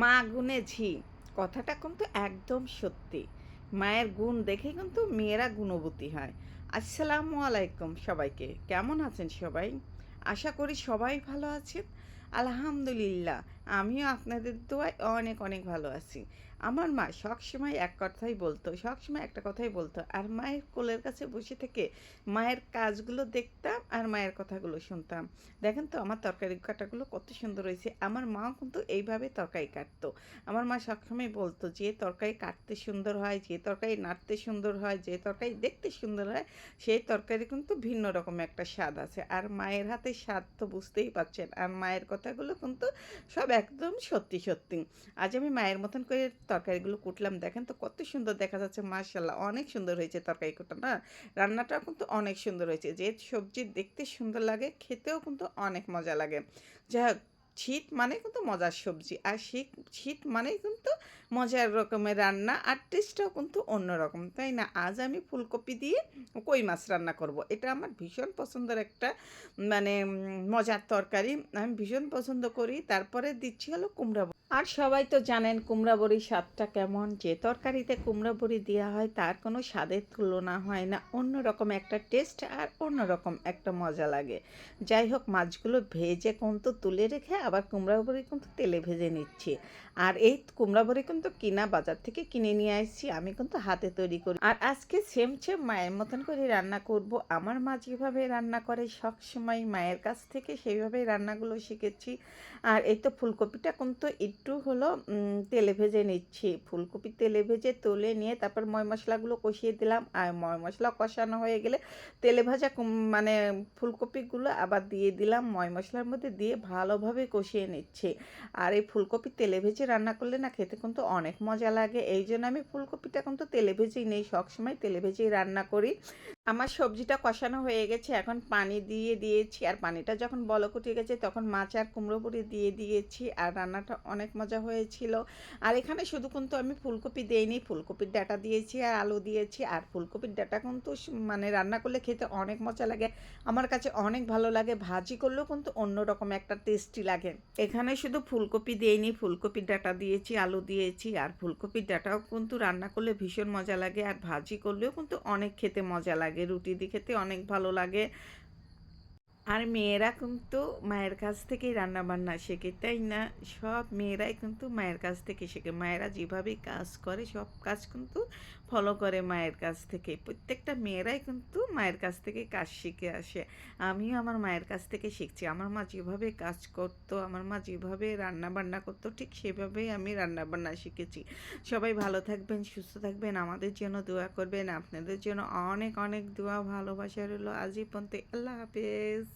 মা গুণে ঝি কথাটা কিন্তু একদম সত্যি। মায়ের গুণ দেখে কিন্তু মেয়েরা গুণবতী হয়। আসসালামু আলাইকুম সবাইকে। কেমন আছেন সবাই? আশা করি সবাই ভালো আছেন। আলহামদুলিল্লাহ, আমিও আপনাদের দোয়ায় অনেক অনেক ভালো আছি। আমার মা সবসময় এক কথাই বলতো সবসময় একটা কথাই বলতো, আর মায়ের কোলের কাছে বসে থেকে মায়ের কাজগুলো দেখতাম আর মায়ের কথাগুলো শুনতাম। দেখেন তো আমার তরকারি কাটাগুলো কত সুন্দর হয়েছে, আমার মাও কিন্তু এইভাবে তরকারি কাটতো। আমার মা সবসময় বলতো, যে তরকারি কাটতে সুন্দর হয়, যে তরকারি নাড়তে সুন্দর হয়, যে তরকারি দেখতে সুন্দর হয়, সেই তরকারি কিন্তু ভিন্ন রকম একটা স্বাদ আছে। আর মায়ের হাতে স্বাদ তো বুঝতেই পারছেন, আর মায়ের কথাগুলো কিন্তু সব একদম সত্যি সত্যি। আজ আমি মায়ের মতন করে তরকারিগুলো কুটলাম। দেখেন তো কত সুন্দর দেখা যাচ্ছে মার্শাল্লাহ অনেক সুন্দর হয়েছে তরকারি কুটা না? রান্নাটাও কিন্তু অনেক সুন্দর হয়েছে। যে সবজি দেখতে সুন্দর লাগে, খেতেও কিন্তু অনেক মজা লাগে। যাই হোক শীত মানে কিন্তু মজার সবজি, আর শীত শীত মানেই কিন্তু মজার রকমের রান্না আর টেস্টটাও কিন্তু অন্যরকম, তাই না? আজ আমি ফুলকপি দিয়ে কই মাছ রান্না করব? এটা আমার ভীষণ পছন্দের একটা মানে মজার তরকারি। আমি ভীষণ পছন্দ করি। তারপরে দিচ্ছি হলো কুমড়া। আর সবাই তো জানেন কুমড়া বড়ির স্বাদটা কেমন। যে তরকারিতে কুমড়া বড়ি দেওয়া হয় তার কোনো স্বাদের তুলনা হয় না। অন্যরকম একটা টেস্ট আর অন্যরকম একটা মজা লাগে। যাই হোক, মাছগুলো ভেজে কিন্তু তুলে রেখে আবার কুমড়া বড়ি কিন্তু তেলে ভেজে নিচ্ছি। আর এই কুমড়া বড়ি কিন্তু কিনা বাজার থেকে কিনে নিয়ে আসছি, আমি কিন্তু হাতে তৈরি করি। আর আজকে সেম সেম মায়ের মতন করে রান্না করব। আমার মা যেভাবে রান্না করে, সব সময় মায়ের কাছ থেকে সেইভাবেই রান্নাগুলো শিখেছি। আর এই তো ফুলকপিটা কিন্তু একটু হলো তেলে ভেজে নিচ্ছি। ফুলকপি তেলে ভেজে তুলে নিয়ে তারপর ময় মশলাগুলো কষিয়ে দিলাম। আর ময় মশলা কষানো হয়ে গেলে তেলে ভাজা মানে ফুলকপিগুলো আবার দিয়ে দিলাম। ময় মশলার মধ্যে দিয়ে ভালোভাবে কষিয়ে নিচ্ছে। আর এই ফুলকপি তেলে ভেজে রান্না করলে না খেতে কিন্তু অনেক মজা লাগে। এই জন্য আমি ফুলকপিটা কিন্তু তেলে ভেজেই নেই। সবসময় তেলে ভেজেই রান্না করি। আমার সবজিটা কষানো হয়ে গেছে, এখন পানি দিয়ে দিয়েছি। আর পানিটা যখন বলক উঠে গেছে, তখন মাছ আর কুমড়ো বড়ি দিয়ে দিয়েছি। আর রান্নাটা অনেক মজা হয়েছিল। আর এখানে শুধু কিন্তু আমি ফুলকপি দেইনি, ফুলকপির ডাটা দিয়েছি আর আলু দিয়েছি। আর ফুলকপির ডাটা কিন্তু মানে রান্না করলে খেতে অনেক মজা লাগে। আমার কাছে অনেক ভালো লাগে। ভাজি করলেও কিন্তু অন্যরকম একটা টেস্টি লাগে। এখানে শুধু ফুলকপি দেইনি, ফুলকপির ডাটা দিয়েছি, আলু দিয়েছি। আর ফুলকপির ডাটাও কিন্তু রান্না করলে ভীষণ মজা লাগে। আর ভাজি করলেও কিন্তু অনেক খেতে মজা লাগে। রুটি দিয়ে খেতে অনেক ভালো লাগে। আর মেয়েরা কিন্তু মায়ের কাছ থেকেই রান্না বান্না শেখে, তাই না? সব মেয়েরাই কিন্তু মায়ের কাছ থেকে শেখে। মায়েরা যেভাবে কাজ করে, সব কাজ কিন্তু ফলো করে মায়ের কাছ থেকে। প্রত্যেকটা মেয়েরাই কিন্তু মায়ের কাছ থেকে কাজ শিখে আসে। আমিও আমার মায়ের কাছ থেকে শিখছি। আমার মা যেভাবে কাজ করতো, আমার মা যেভাবে রান্না বান্না করতো, ঠিক সেভাবেই আমি রান্না বান্না শিখেছি। সবাই ভালো থাকবেন, সুস্থ থাকবেন। আমাদের জন্য দোয়া করবেন। আপনাদের জন্য অনেক অনেক দোয়া, ভালোবাসা রইল। আজই পর্যন্ত আল্লাহ হাফেজ।